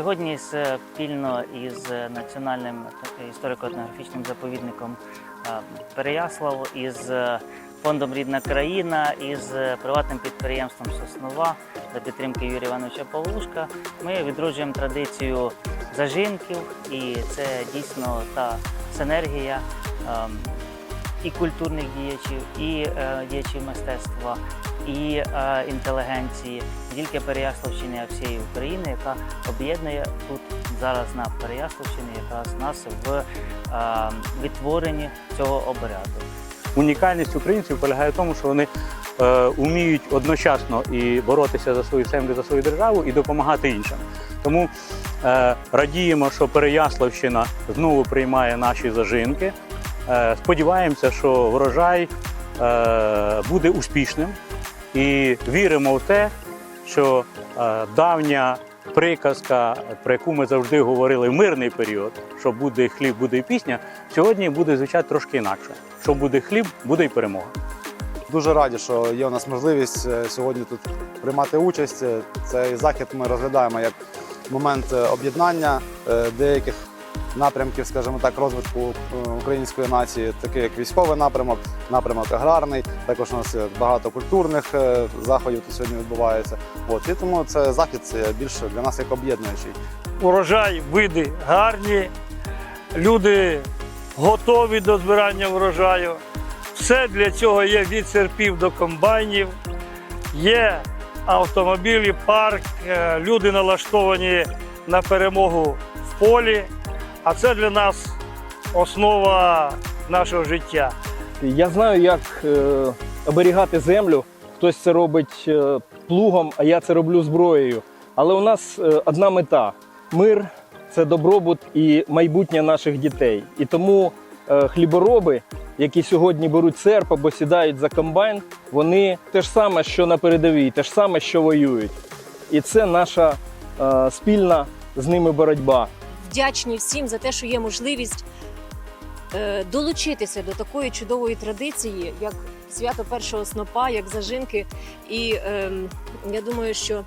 Сьогодні спільно із Національним історико-етнографічним заповідником е, Переяслав, із фондом Рідна країна, із приватним підприємством Соснова за підтримки Юрія Івановича Павлушка. Ми відроджуємо традицію зажинків, і це дійсно та синергія ем, і культурних діячів, і е, діячів мистецтва, і е, інтелігенції, тільки Переяславщини, а всієї України, яка об'єднує тут зараз на Переяславщині якраз нас в е, відтворенні цього обряду. Унікальність українців полягає в тому, що вони е, вміють одночасно і боротися за свою землю, за свою державу і допомагати іншим. Тому е, радіємо, що Переяславщина знову приймає наші зажинки. Е, сподіваємося, що врожай е, буде успішним і віримо в те, що е, давня приказка, про яку ми завжди говорили в мирний період, що буде хліб, буде і пісня, сьогодні буде звучати трошки інакше. Що буде хліб, буде і перемога. Дуже раді, що є у нас можливість сьогодні тут приймати участь. Цей захід ми розглядаємо як момент об'єднання деяких напрямків, скажімо так, розвитку е, української нації, такий як військовий напрямок, напрямок аграрний. Також у нас багато культурних е, заходів тут сьогодні відбувається. От і тому це захід це більше для нас як об'єднуючий. урожай, види гарні, люди готові до збирання врожаю. Все для цього є від серпів до комбайнів, є автомобілі, парк, е, люди налаштовані на перемогу в полі. А це для нас основа нашого життя. Я знаю, як е, оберігати землю. Хтось це робить е, плугом, а я це роблю зброєю. Але у нас е, одна мета мир це добробут і майбутнє наших дітей. І тому е, хлібороби, які сьогодні беруть серп або сідають за комбайн, вони те ж саме, що на передовій, те ж саме, що воюють. І це наша е, спільна з ними боротьба. Вдячні всім за те, що є можливість е, долучитися до такої чудової традиції, як свято першого снопа, як зажинки. І ем, я думаю, що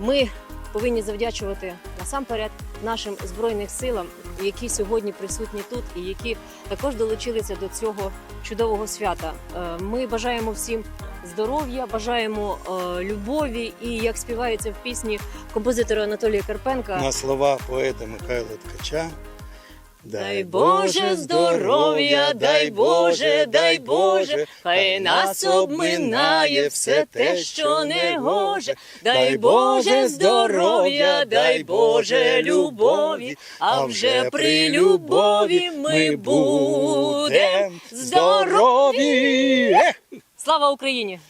ми повинні завдячувати насамперед нашим збройним силам, які сьогодні присутні тут, і які також долучилися до цього чудового свята. Е, Ми бажаємо всім здоров'я, бажаємо е, любові, і як співається в пісні композитора Анатолія Карпенка. на слова поета Михайла Ткача. Дай Боже здоров'я, дай Боже, дай Боже, хай нас обминає все те, що не гоже. Дай Боже здоров'я, дай Боже любові, а вже при любові ми будем здорові. Слава Україні!